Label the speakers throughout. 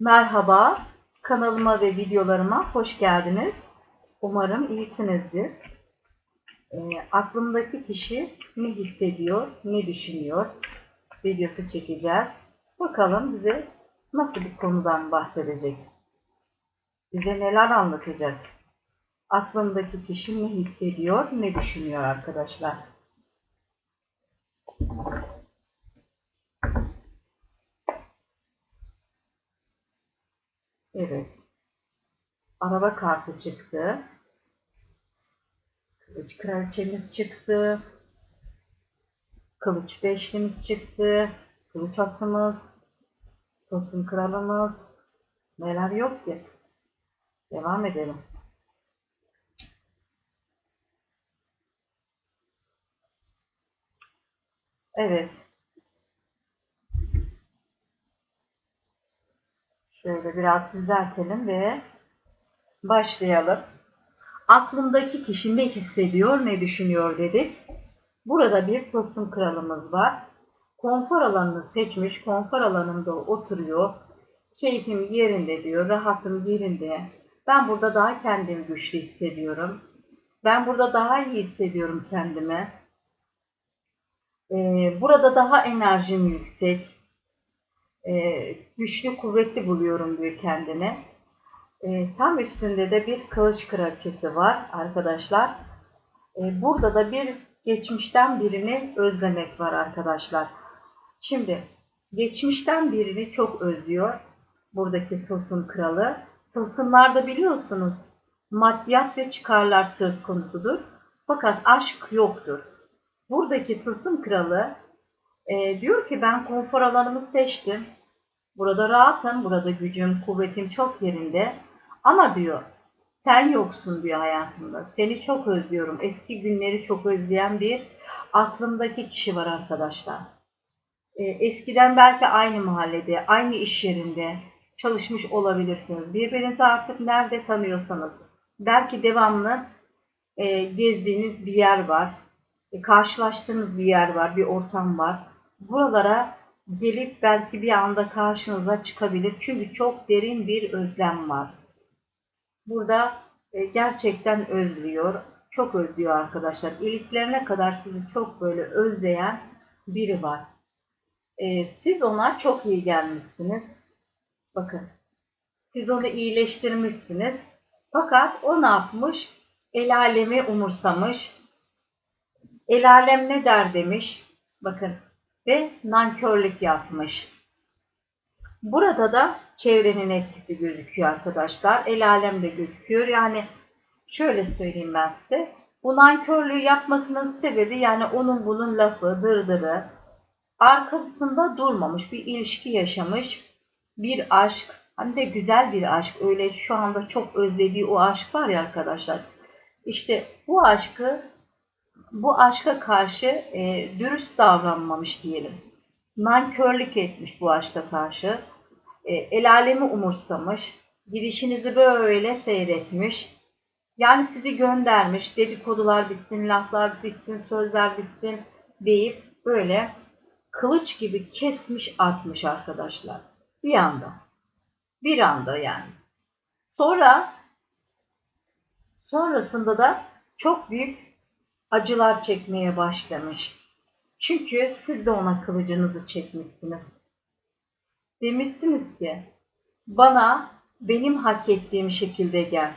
Speaker 1: Merhaba, kanalıma ve videolarıma hoş geldiniz. Umarım iyisinizdir. E, aklımdaki kişi ne hissediyor, ne düşünüyor videosu çekeceğiz. Bakalım bize nasıl bir konudan bahsedecek? Bize neler anlatacak? Aklımdaki kişi ne hissediyor, ne düşünüyor arkadaşlar? Evet. Araba kartı çıktı. Kılıç kraliçemiz çıktı. Kılıç beşlimiz çıktı. Kılıç atımız. Tosun kralımız. Neler yok ki. Devam edelim. Evet. Şöyle biraz düzeltelim ve başlayalım. Aklımdaki kişi ne hissediyor, ne düşünüyor dedik. Burada bir tılsım kralımız var. Konfor alanını seçmiş, konfor alanında oturuyor. Keyfim yerinde diyor, rahatım yerinde. Ben burada daha kendimi güçlü hissediyorum. Ben burada daha iyi hissediyorum kendimi. Ee, burada daha enerjim yüksek. Ee, güçlü, kuvvetli buluyorum diyor kendini. Ee, tam üstünde de bir kılıç kraliçesi var arkadaşlar. Ee, burada da bir geçmişten birini özlemek var arkadaşlar. Şimdi geçmişten birini çok özlüyor buradaki tılsım kralı. Tılsımlarda biliyorsunuz maddiyat ve çıkarlar söz konusudur. Fakat aşk yoktur. Buradaki tılsım kralı e, diyor ki ben konfor alanımı seçtim. Burada rahatım, burada gücüm, kuvvetim çok yerinde. Ama diyor sen yoksun diyor hayatımda. Seni çok özlüyorum. Eski günleri çok özleyen bir aklımdaki kişi var arkadaşlar. E, eskiden belki aynı mahallede, aynı iş yerinde çalışmış olabilirsiniz. Birbirinizi artık nerede tanıyorsanız. Belki devamlı e, gezdiğiniz bir yer var. E, karşılaştığınız bir yer var, bir ortam var. Buralara gelip belki bir anda karşınıza çıkabilir. Çünkü çok derin bir özlem var. Burada e, gerçekten özlüyor. Çok özlüyor arkadaşlar. İliklerine kadar sizi çok böyle özleyen biri var. E, siz ona çok iyi gelmişsiniz. Bakın. Siz onu iyileştirmişsiniz. Fakat o ne yapmış? El alemi umursamış. El alem ne der demiş. Bakın. Ve nankörlük yapmış. Burada da çevrenin etkisi gözüküyor arkadaşlar. El alem de gözüküyor. Yani şöyle söyleyeyim ben size. Bu nankörlüğü yapmasının sebebi yani onun bunun lafı, dırdırı. Arkasında durmamış, bir ilişki yaşamış, bir aşk. Hani de güzel bir aşk. Öyle şu anda çok özlediği o aşk var ya arkadaşlar. İşte bu aşkı, bu aşka karşı e, dürüst davranmamış diyelim. Nankörlük etmiş bu aşka karşı e, el alemi umursamış, gidişinizi böyle seyretmiş. Yani sizi göndermiş, dedikodular bitsin, laflar bitsin, sözler bitsin deyip böyle kılıç gibi kesmiş atmış arkadaşlar. Bir anda. Bir anda yani. Sonra sonrasında da çok büyük acılar çekmeye başlamış. Çünkü siz de ona kılıcınızı çekmişsiniz. Demişsiniz ki bana benim hak ettiğim şekilde gel.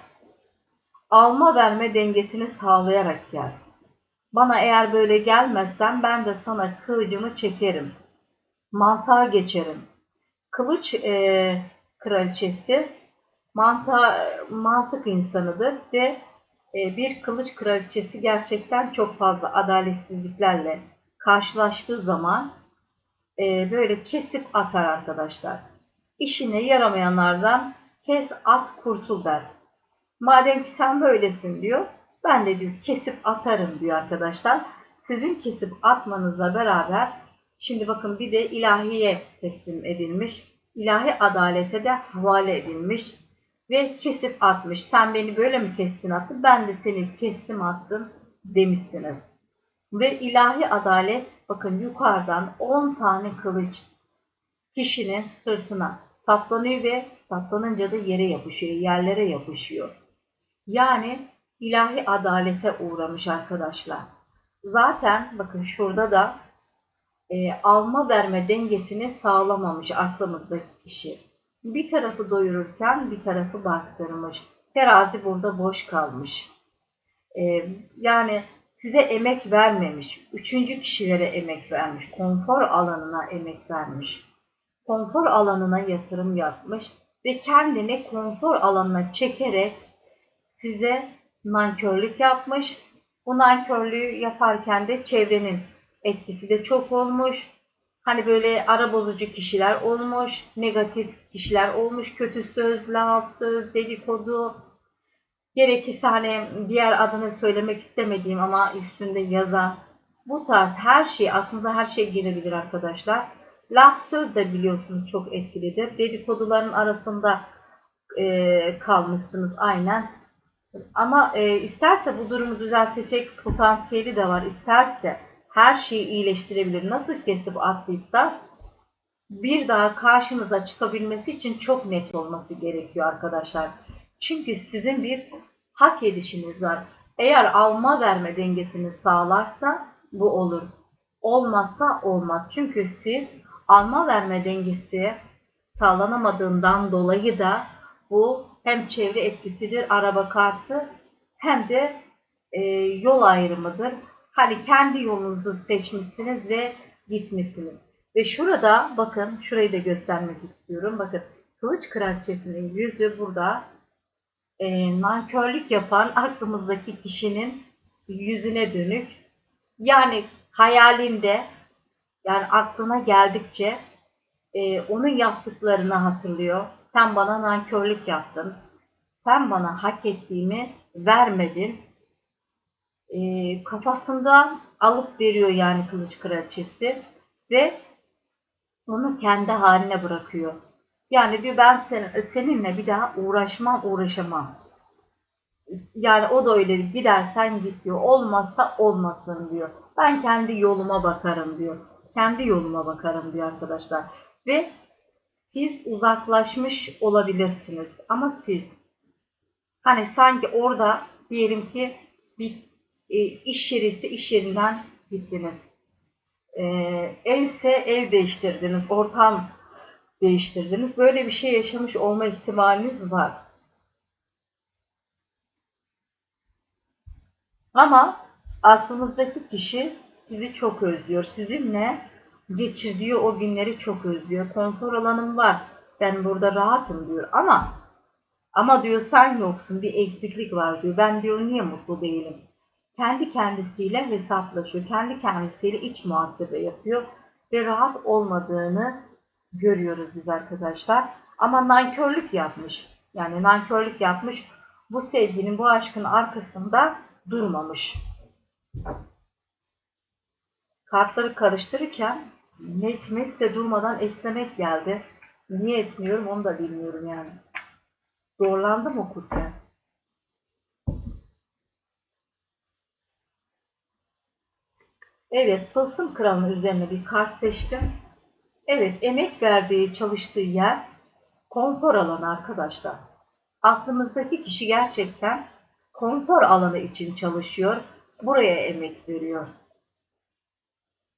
Speaker 1: Alma verme dengesini sağlayarak gel. Bana eğer böyle gelmezsen ben de sana kılıcımı çekerim. Mantığa geçerim. Kılıç e, kraliçesi manta, mantık insanıdır ve bir kılıç kraliçesi gerçekten çok fazla adaletsizliklerle karşılaştığı zaman e, böyle kesip atar arkadaşlar. İşine yaramayanlardan kes at kurtul der. Madem ki sen böylesin diyor. Ben de diyor kesip atarım diyor arkadaşlar. Sizin kesip atmanızla beraber şimdi bakın bir de ilahiye teslim edilmiş. İlahi adalete de havale edilmiş. Ve kesip atmış. Sen beni böyle mi kestin attın? Ben de seni kestim attım demişsiniz. Ve ilahi adalet bakın yukarıdan 10 tane kılıç kişinin sırtına saplanıyor ve saplanınca da yere yapışıyor, yerlere yapışıyor. Yani ilahi adalete uğramış arkadaşlar. Zaten bakın şurada da e, alma verme dengesini sağlamamış aklımızdaki kişi. Bir tarafı doyururken bir tarafı baktırmış. Terazi burada boş kalmış. E, yani size emek vermemiş. Üçüncü kişilere emek vermiş. Konfor alanına emek vermiş. Konfor alanına yatırım yapmış ve kendini konfor alanına çekerek size nankörlük yapmış. Bu nankörlüğü yaparken de çevrenin etkisi de çok olmuş. Hani böyle ara bozucu kişiler olmuş, negatif kişiler olmuş, kötü söz, laf, söz, dedikodu. Gerekirse hani diğer adını söylemek istemediğim ama üstünde yazan bu tarz her şey, aklınıza her şey gelebilir arkadaşlar. Laf söz de biliyorsunuz çok etkilidir. Dedikoduların arasında e, kalmışsınız aynen. Ama e, isterse bu durumu düzeltecek potansiyeli de var. İsterse her şeyi iyileştirebilir. Nasıl kesip attıysa bir daha karşınıza çıkabilmesi için çok net olması gerekiyor arkadaşlar. Çünkü sizin bir hak edişiniz var. Eğer alma verme dengesini sağlarsa bu olur. Olmazsa olmaz. Çünkü siz alma verme dengesi sağlanamadığından dolayı da bu hem çevre etkisidir araba kartı hem de e, yol ayrımıdır. Hani kendi yolunuzu seçmişsiniz ve gitmişsiniz. Ve şurada bakın şurayı da göstermek istiyorum. Bakın kılıç kraliçesinin yüzü burada e, nankörlük yapan aklımızdaki kişinin yüzüne dönük. Yani hayalinde yani aklına geldikçe e, onun yaptıklarını hatırlıyor. Sen bana nankörlük yaptın. Sen bana hak ettiğimi vermedin. E, kafasında alıp veriyor yani kılıç kraliçesi ve onu kendi haline bırakıyor. Yani diyor ben sen, seninle bir daha uğraşmam uğraşamam. Yani o da öyle gidersen git diyor. Olmazsa olmasın diyor. Ben kendi yoluma bakarım diyor. Kendi yoluma bakarım diyor arkadaşlar. Ve siz uzaklaşmış olabilirsiniz. Ama siz hani sanki orada diyelim ki bir e, iş yeri ise iş yerinden gittiniz. E, evse ev değiştirdiniz. Ortam değiştirdiniz. Böyle bir şey yaşamış olma ihtimaliniz var. Ama aklınızdaki kişi sizi çok özlüyor. Sizinle geçirdiği o günleri çok özlüyor. Konfor alanım var. Ben burada rahatım diyor. Ama ama diyor sen yoksun. Bir eksiklik var diyor. Ben diyor niye mutlu değilim? Kendi kendisiyle hesaplaşıyor. Kendi kendisiyle iç muhasebe yapıyor. Ve rahat olmadığını görüyoruz biz arkadaşlar. Ama nankörlük yapmış. Yani nankörlük yapmış. Bu sevginin, bu aşkın arkasında durmamış. Kartları karıştırırken ne hikmetse durmadan esnemek geldi. Niye etmiyorum onu da bilmiyorum yani. Zorlandım okurken. Evet, tılsım kralının üzerine bir kart seçtim. Evet, emek verdiği, çalıştığı yer konfor alanı arkadaşlar. Aklımızdaki kişi gerçekten konfor alanı için çalışıyor. Buraya emek veriyor.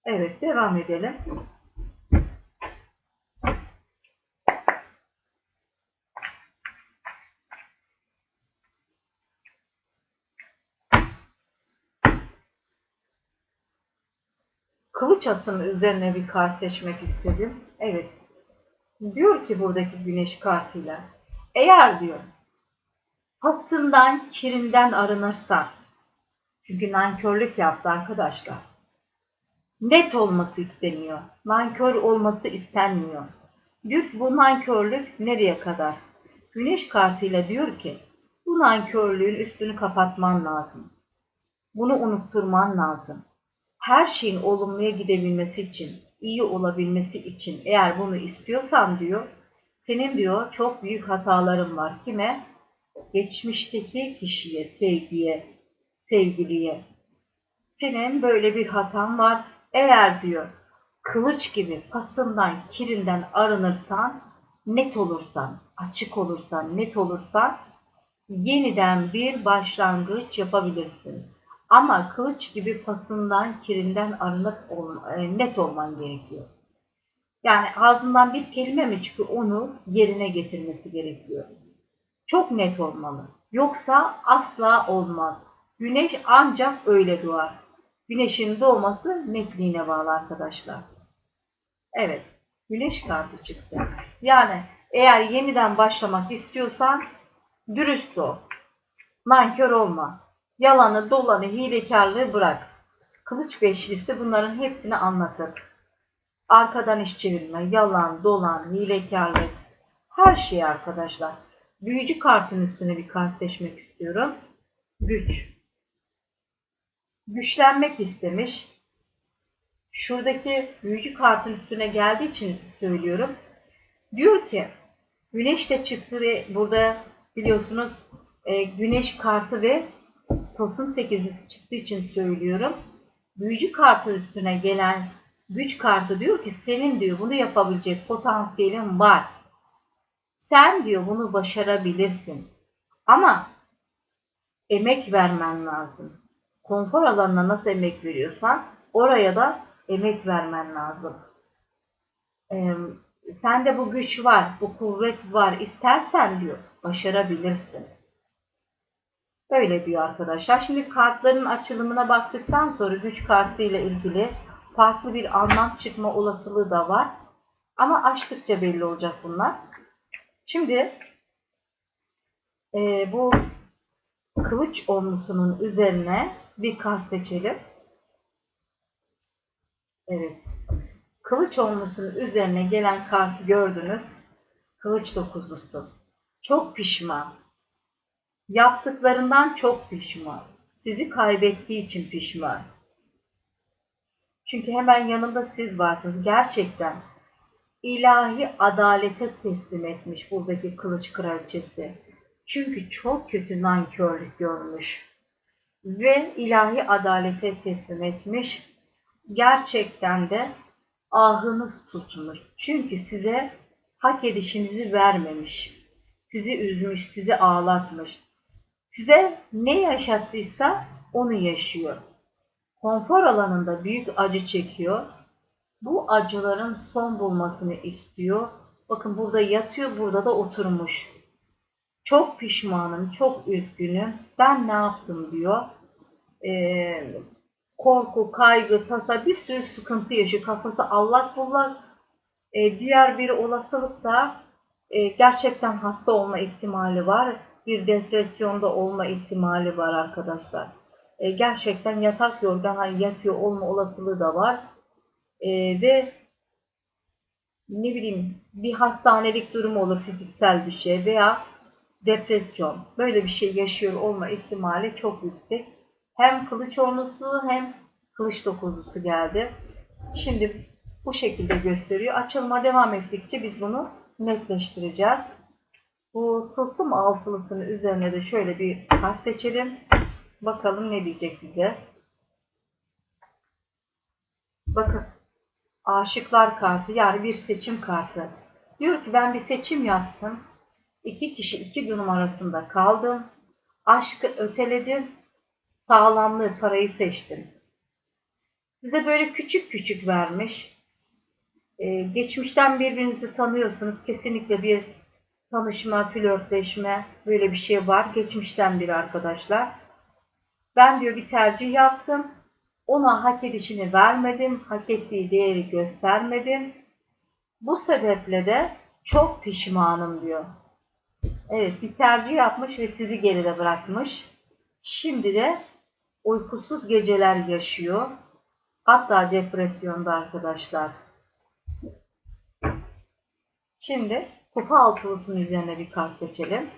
Speaker 1: Evet, devam edelim. Kılıç asının üzerine bir kart seçmek istedim. Evet. Diyor ki buradaki güneş kartıyla. Eğer diyor hasından, kirinden arınırsa çünkü nankörlük yaptı arkadaşlar. Net olması isteniyor. Nankör olması istenmiyor. Diyor bu nankörlük nereye kadar? Güneş kartıyla diyor ki bu nankörlüğün üstünü kapatman lazım. Bunu unutturman lazım her şeyin olumluya gidebilmesi için, iyi olabilmesi için eğer bunu istiyorsan diyor, senin diyor çok büyük hataların var. Kime? Geçmişteki kişiye, sevgiye, sevgiliye. Senin böyle bir hatan var. Eğer diyor kılıç gibi pasından, kirinden arınırsan net olursan, açık olursan, net olursan yeniden bir başlangıç yapabilirsin. Ama kılıç gibi pasından, kirinden arınıp ol- e, net olman gerekiyor. Yani ağzından bir kelime mi çıkıyor onu yerine getirmesi gerekiyor. Çok net olmalı. Yoksa asla olmaz. Güneş ancak öyle doğar. Güneşin doğması netliğine bağlı arkadaşlar. Evet, güneş kartı çıktı. Yani eğer yeniden başlamak istiyorsan dürüst ol. Nankör olma. Yalanı, dolanı, hilekarlığı bırak. Kılıç beşlisi bunların hepsini anlatır. Arkadan iş çevirme, yalan, dolan, hilekarlık, her şey arkadaşlar. Büyücü kartın üstüne bir kart seçmek istiyorum. Güç. Güçlenmek istemiş. Şuradaki büyücü kartın üstüne geldiği için söylüyorum. Diyor ki güneş de çıktı ve burada biliyorsunuz e, güneş kartı ve tılsım sekizlisi çıktığı için söylüyorum. Büyücü kartı üstüne gelen güç kartı diyor ki senin diyor bunu yapabilecek potansiyelin var. Sen diyor bunu başarabilirsin. Ama emek vermen lazım. Konfor alanına nasıl emek veriyorsan oraya da emek vermen lazım. Ee, sende bu güç var, bu kuvvet var. İstersen diyor başarabilirsin. Öyle diyor arkadaşlar. Şimdi kartların açılımına baktıktan sonra güç kartı ile ilgili farklı bir anlam çıkma olasılığı da var. Ama açtıkça belli olacak bunlar. Şimdi e, bu kılıç onlusunun üzerine bir kart seçelim. Evet. Kılıç onlusunun üzerine gelen kartı gördünüz. Kılıç dokuzlusu. Çok pişman. Yaptıklarından çok pişman. Sizi kaybettiği için pişman. Çünkü hemen yanında siz varsınız. Gerçekten ilahi adalete teslim etmiş buradaki kılıç kraliçesi. Çünkü çok kötü nankörlük görmüş. Ve ilahi adalete teslim etmiş. Gerçekten de ahınız tutmuş. Çünkü size hak edişinizi vermemiş. Sizi üzmüş, sizi ağlatmış. Size ne yaşattıysa onu yaşıyor. Konfor alanında büyük acı çekiyor. Bu acıların son bulmasını istiyor. Bakın burada yatıyor, burada da oturmuş. Çok pişmanım, çok üzgünüm. Ben ne yaptım diyor. Ee, korku, kaygı, tasa bir sürü sıkıntı yaşıyor. Kafası allak bullak. Ee, diğer bir olasılık da e, gerçekten hasta olma ihtimali var. Bir depresyonda olma ihtimali var arkadaşlar. E, gerçekten yatak yorgan hani yatıyor olma olasılığı da var. E, ve ne bileyim bir hastanelik durum olur fiziksel bir şey veya depresyon böyle bir şey yaşıyor olma ihtimali çok yüksek. Hem kılıç ornusu hem kılıç dokuzlusu geldi. Şimdi bu şekilde gösteriyor. Açılma devam ettikçe biz bunu netleştireceğiz. Bu tılsım altılısının üzerine de şöyle bir kart seçelim. Bakalım ne diyecek bize. Bakın. Aşıklar kartı yani bir seçim kartı. Diyor ki ben bir seçim yaptım. İki kişi iki durum arasında kaldım. Aşkı öteledim. Sağlamlığı parayı seçtim. Size böyle küçük küçük vermiş. Ee, geçmişten birbirinizi tanıyorsunuz. Kesinlikle bir tanışma, flörtleşme böyle bir şey var. Geçmişten bir arkadaşlar. Ben diyor bir tercih yaptım. Ona hak edişini vermedim. Hak ettiği değeri göstermedim. Bu sebeple de çok pişmanım diyor. Evet bir tercih yapmış ve sizi geride bırakmış. Şimdi de uykusuz geceler yaşıyor. Hatta depresyonda arkadaşlar. Şimdi kupa altılısının üzerine bir kart seçelim.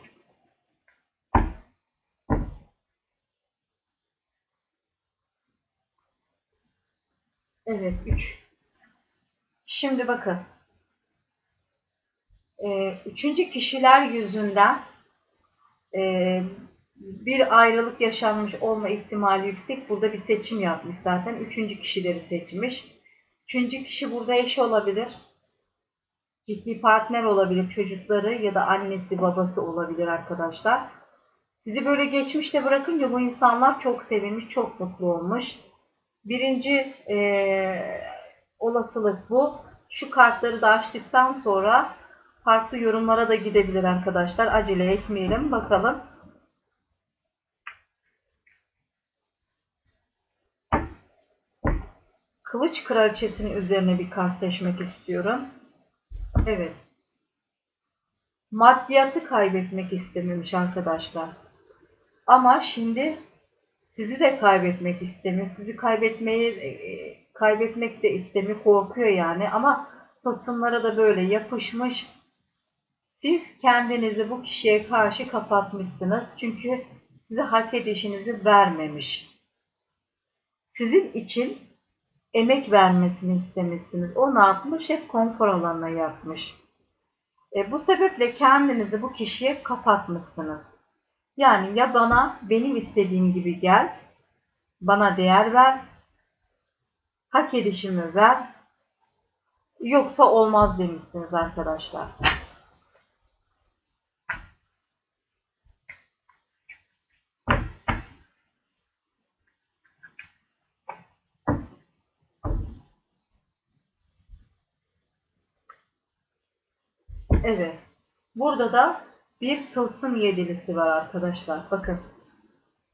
Speaker 1: Evet 3. Şimdi bakın. Ee, üçüncü kişiler yüzünden e, bir ayrılık yaşanmış olma ihtimali yüksek. Burada bir seçim yapmış zaten. Üçüncü kişileri seçmiş. Üçüncü kişi burada eşi olabilir. Ciddi partner olabilir, çocukları ya da annesi babası olabilir arkadaşlar. Sizi böyle geçmişte bırakınca bu insanlar çok sevinmiş, çok mutlu olmuş. Birinci eee, olasılık bu. Şu kartları da açtıktan sonra farklı yorumlara da gidebilir arkadaşlar. Acele etmeyelim. Bakalım. Kılıç kraliçesinin üzerine bir kart seçmek istiyorum. Evet. Maddiyatı kaybetmek istememiş arkadaşlar. Ama şimdi sizi de kaybetmek istemiyor. Sizi kaybetmeyi e, e, kaybetmek de istemiyor. Korkuyor yani. Ama tılsımlara da böyle yapışmış. Siz kendinizi bu kişiye karşı kapatmışsınız. Çünkü size hak edişinizi vermemiş. Sizin için emek vermesini istemişsiniz. O ne yapmış? Hep konfor alanına yapmış. E, bu sebeple kendinizi bu kişiye kapatmışsınız. Yani ya bana benim istediğim gibi gel, bana değer ver, hak edişimi ver, yoksa olmaz demişsiniz arkadaşlar. Evet. Burada da bir tılsım yedilisi var arkadaşlar. Bakın.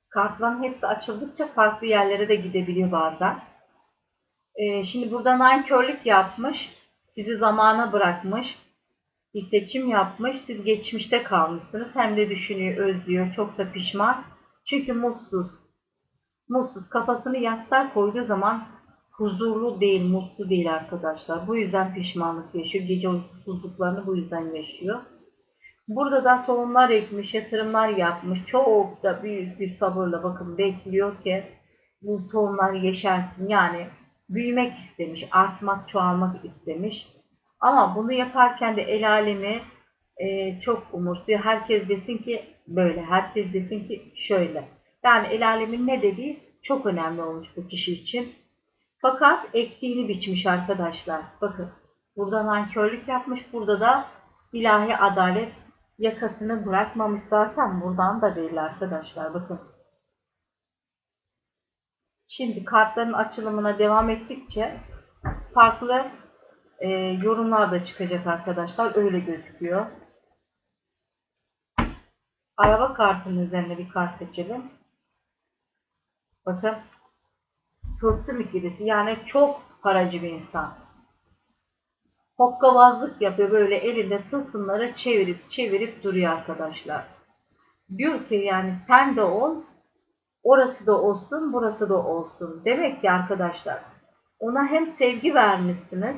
Speaker 1: Kartların hepsi açıldıkça farklı yerlere de gidebiliyor bazen. Ee, şimdi burada nankörlük yapmış. Sizi zamana bırakmış. Bir seçim yapmış. Siz geçmişte kalmışsınız. Hem de düşünüyor, özlüyor. Çok da pişman. Çünkü mutsuz. Mutsuz. Kafasını yastığa koyduğu zaman huzurlu değil, mutlu değil arkadaşlar. Bu yüzden pişmanlık yaşıyor. Gece uykusuzluklarını bu yüzden yaşıyor. Burada da tohumlar ekmiş, yatırımlar yapmış. Çok da büyük bir sabırla bakın bekliyor ki bu tohumlar yeşersin. Yani büyümek istemiş, artmak, çoğalmak istemiş. Ama bunu yaparken de el alemi e, çok umursuyor. Herkes desin ki böyle, herkes desin ki şöyle. Yani el alemin ne dediği çok önemli olmuş bu kişi için. Fakat ektiğini biçmiş arkadaşlar. Bakın burada nankörlük yapmış. Burada da ilahi adalet yakasını bırakmamış zaten. Buradan da belli arkadaşlar. Bakın. Şimdi kartların açılımına devam ettikçe farklı e, yorumlar da çıkacak arkadaşlar. Öyle gözüküyor. Araba kartının üzerine bir kart seçelim. Bakın tılsım ikilisi yani çok paracı bir insan. Hokkabazlık yapıyor böyle elinde tılsımları çevirip çevirip duruyor arkadaşlar. Diyor ki yani sen de ol, orası da olsun, burası da olsun. Demek ki arkadaşlar ona hem sevgi vermişsiniz,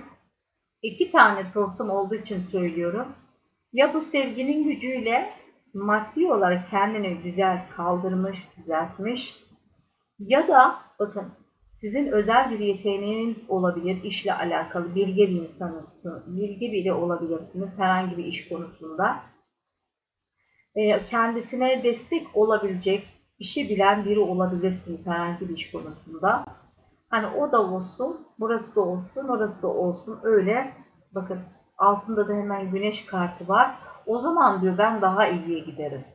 Speaker 1: iki tane tılsım olduğu için söylüyorum. Ya bu sevginin gücüyle maddi olarak kendini güzel kaldırmış, düzeltmiş ya da bakın sizin özel bir yeteneğiniz olabilir, işle alakalı bilge bir insanısınız, bilgi biri olabilirsiniz herhangi bir iş konusunda. E, kendisine destek olabilecek, işi bilen biri olabilirsiniz herhangi bir iş konusunda. Hani o da olsun, burası da olsun, orası da olsun öyle. Bakın altında da hemen güneş kartı var. O zaman diyor ben daha iyiye giderim.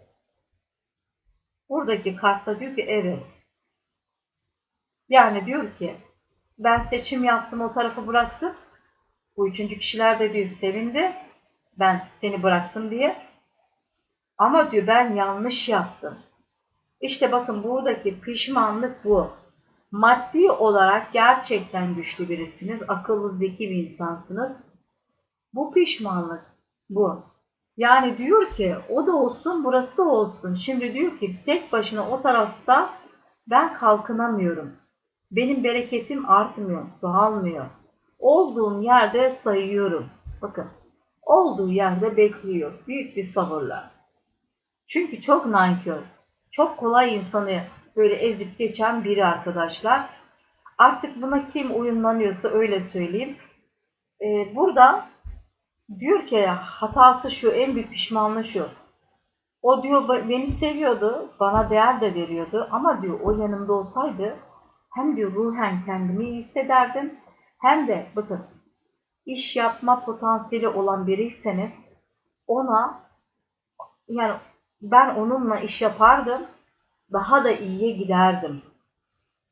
Speaker 1: Buradaki kartta diyor ki evet yani diyor ki ben seçim yaptım o tarafı bıraktım. Bu üçüncü kişiler de diyor sevindi. Ben seni bıraktım diye. Ama diyor ben yanlış yaptım. İşte bakın buradaki pişmanlık bu. Maddi olarak gerçekten güçlü birisiniz. Akıllı zeki bir insansınız. Bu pişmanlık bu. Yani diyor ki o da olsun burası da olsun. Şimdi diyor ki tek başına o tarafta ben kalkınamıyorum. Benim bereketim artmıyor, çoğalmıyor. Olduğum yerde sayıyorum. Bakın, olduğu yerde bekliyor. Büyük bir sabırla. Çünkü çok nankör. Çok kolay insanı böyle ezip geçen biri arkadaşlar. Artık buna kim uyumlanıyorsa öyle söyleyeyim. Ee, burada diyor ki hatası şu, en büyük pişmanlığı şu. O diyor beni seviyordu, bana değer de veriyordu ama diyor o yanımda olsaydı hem diyor ruhen kendimi iyi hissederdim hem de bakın iş yapma potansiyeli olan biriyseniz ona yani ben onunla iş yapardım daha da iyiye giderdim.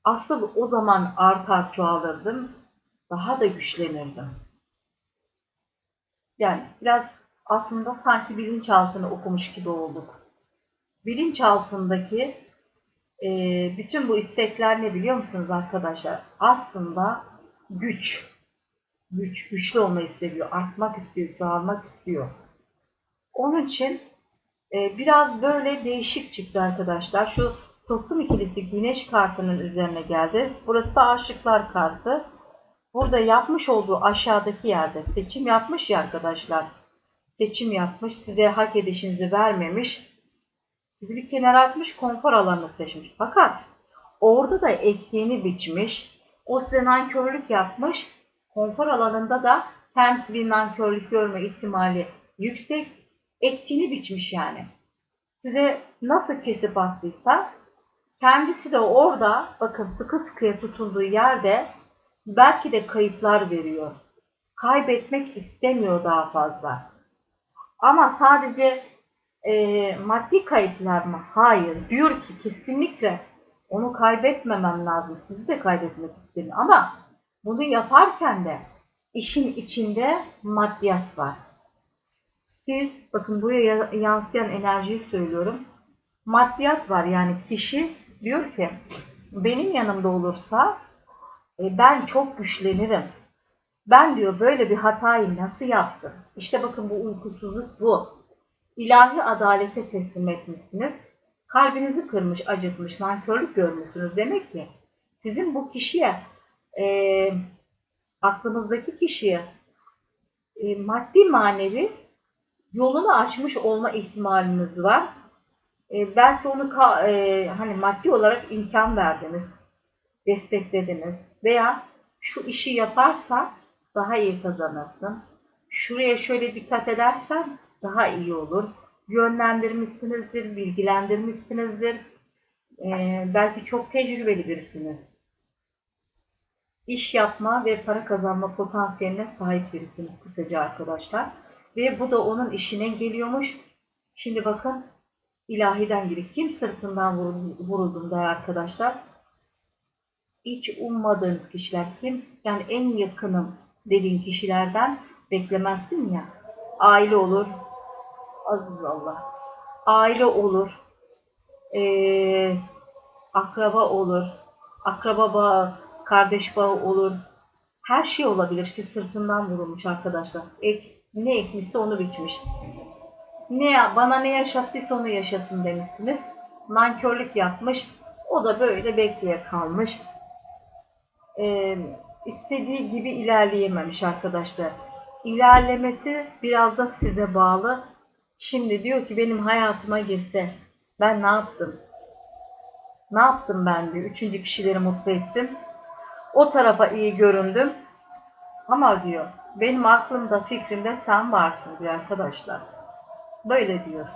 Speaker 1: Asıl o zaman artar çoğalırdım daha da güçlenirdim. Yani biraz aslında sanki bilinçaltını okumuş gibi olduk. Bilinçaltındaki e, bütün bu istekler ne biliyor musunuz arkadaşlar? Aslında güç. Güç, güçlü olmayı istiyor, artmak istiyor, çoğalmak istiyor. Onun için e, biraz böyle değişik çıktı arkadaşlar. Şu Tılsım ikilisi güneş kartının üzerine geldi. Burası da aşıklar kartı. Burada yapmış olduğu aşağıdaki yerde seçim yapmış ya arkadaşlar. Seçim yapmış, size hak edişinizi vermemiş. Sizi bir kenara atmış, konfor alanını seçmiş. Fakat orada da ektiğini biçmiş. O size nankörlük yapmış. Konfor alanında da kendisi bir nankörlük görme ihtimali yüksek. Ektiğini biçmiş yani. Size nasıl kesip attıysa kendisi de orada bakın sıkı sıkıya tutunduğu yerde belki de kayıplar veriyor. Kaybetmek istemiyor daha fazla. Ama sadece e, maddi kayıplar mı? Hayır. Diyor ki kesinlikle onu kaybetmemem lazım. Sizi de kaybetmek istemiyor. Ama bunu yaparken de işin içinde maddiyat var. Siz bakın buraya yansıyan enerjiyi söylüyorum. Maddiyat var yani kişi diyor ki benim yanımda olursa e, ben çok güçlenirim. Ben diyor böyle bir hatayı nasıl yaptım? İşte bakın bu uykusuzluk bu. İlahi adalete teslim etmişsiniz. Kalbinizi kırmış, acıtmış, nankörlük görmüşsünüz. Demek ki sizin bu kişiye, e, aklınızdaki kişiye e, maddi manevi yolunu açmış olma ihtimaliniz var. E, belki onu ka, e, hani maddi olarak imkan verdiniz, desteklediniz veya şu işi yaparsan daha iyi kazanırsın. Şuraya şöyle dikkat edersen daha iyi olur. Yönlendirmişsinizdir, bilgilendirmişsinizdir. Ee, belki çok tecrübeli birisiniz. İş yapma ve para kazanma potansiyeline sahip birisiniz kısaca arkadaşlar. Ve bu da onun işine geliyormuş. Şimdi bakın ilahiden gibi kim sırtından vuruldum der arkadaşlar. Hiç ummadığınız kişiler kim? Yani en yakınım dediğin kişilerden beklemezsin ya. Aile olur. Aziz Allah. Aile olur. Ee, akraba olur. Akraba bağı, kardeş bağı olur. Her şey olabilir. İşte sırtından vurulmuş arkadaşlar. Ek, ne ekmişse onu biçmiş. Ne bana ne yaşattıysa onu yaşasın demişsiniz. Nankörlük yapmış. O da böyle bekleye kalmış. Ee, istediği gibi ilerleyememiş arkadaşlar. İlerlemesi biraz da size bağlı. Şimdi diyor ki benim hayatıma girse ben ne yaptım? Ne yaptım ben diyor. Üçüncü kişileri mutlu ettim. O tarafa iyi göründüm. Ama diyor benim aklımda fikrimde sen varsın diyor arkadaşlar. Böyle diyor.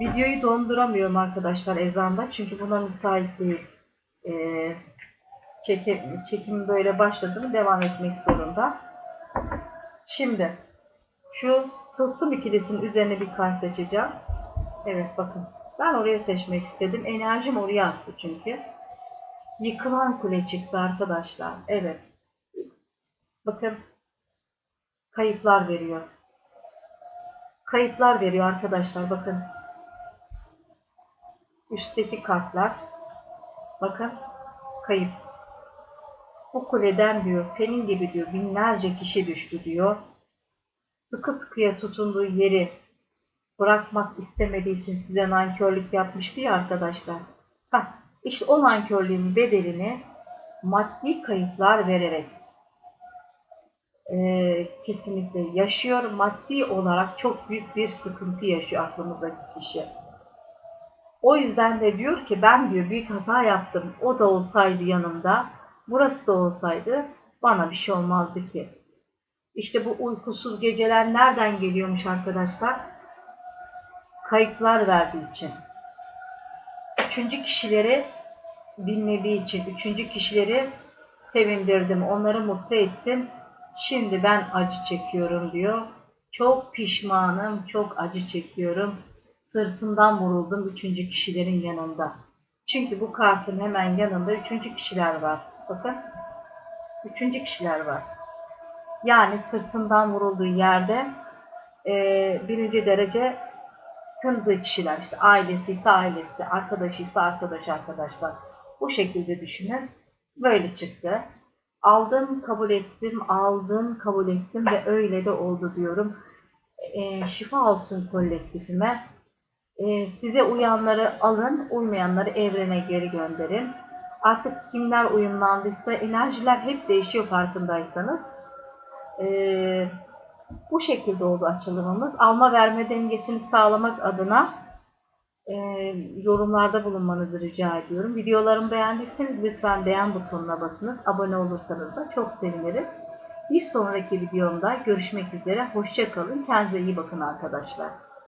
Speaker 1: Videoyu donduramıyorum arkadaşlar ezanda çünkü buna müsait değil. Ee, çekim, çekim böyle başladı mı devam etmek zorunda. Şimdi şu tılsım ikilisinin üzerine bir kart seçeceğim. Evet bakın. Ben oraya seçmek istedim. Enerjim oraya attı çünkü. Yıkılan kule çıktı arkadaşlar. Evet. Bakın. Kayıplar veriyor. Kayıplar veriyor arkadaşlar. Bakın. Üstteki kartlar. Bakın. Kayıp. Bu kuleden diyor senin gibi diyor binlerce kişi düştü diyor. Sıkı sıkıya tutunduğu yeri bırakmak istemediği için size nankörlük yapmıştı ya arkadaşlar. Heh, işte o nankörlüğün bedelini maddi kayıplar vererek e, kesinlikle yaşıyor. Maddi olarak çok büyük bir sıkıntı yaşıyor aklımızdaki kişi. O yüzden de diyor ki ben diyor büyük hata yaptım. O da olsaydı yanımda, burası da olsaydı bana bir şey olmazdı ki. İşte bu uykusuz geceler nereden geliyormuş arkadaşlar? Kayıplar verdiği için. Üçüncü kişileri dinlediği için, üçüncü kişileri sevindirdim, onları mutlu ettim. Şimdi ben acı çekiyorum diyor. Çok pişmanım, çok acı çekiyorum. Sırtımdan vuruldum üçüncü kişilerin yanında. Çünkü bu kartın hemen yanında üçüncü kişiler var. Bakın. Üçüncü kişiler var. Yani sırtından vurulduğu yerde e, birinci derece tanıdığı kişiler işte ailesi ise ailesi, arkadaşı ise arkadaş arkadaşlar. Bu şekilde düşünün. Böyle çıktı. Aldım, kabul ettim, aldım, kabul ettim ve öyle de oldu diyorum. E, şifa olsun kolektifime. E, size uyanları alın, uymayanları evrene geri gönderin. Artık kimler uyumlandıysa enerjiler hep değişiyor farkındaysanız. E, bu şekilde oldu açılımımız. Alma verme dengesini sağlamak adına e, yorumlarda bulunmanızı rica ediyorum. Videolarımı beğendiyseniz lütfen beğen butonuna basınız. Abone olursanız da çok sevinirim. Bir sonraki videomda görüşmek üzere. Hoşçakalın. Kendinize iyi bakın arkadaşlar.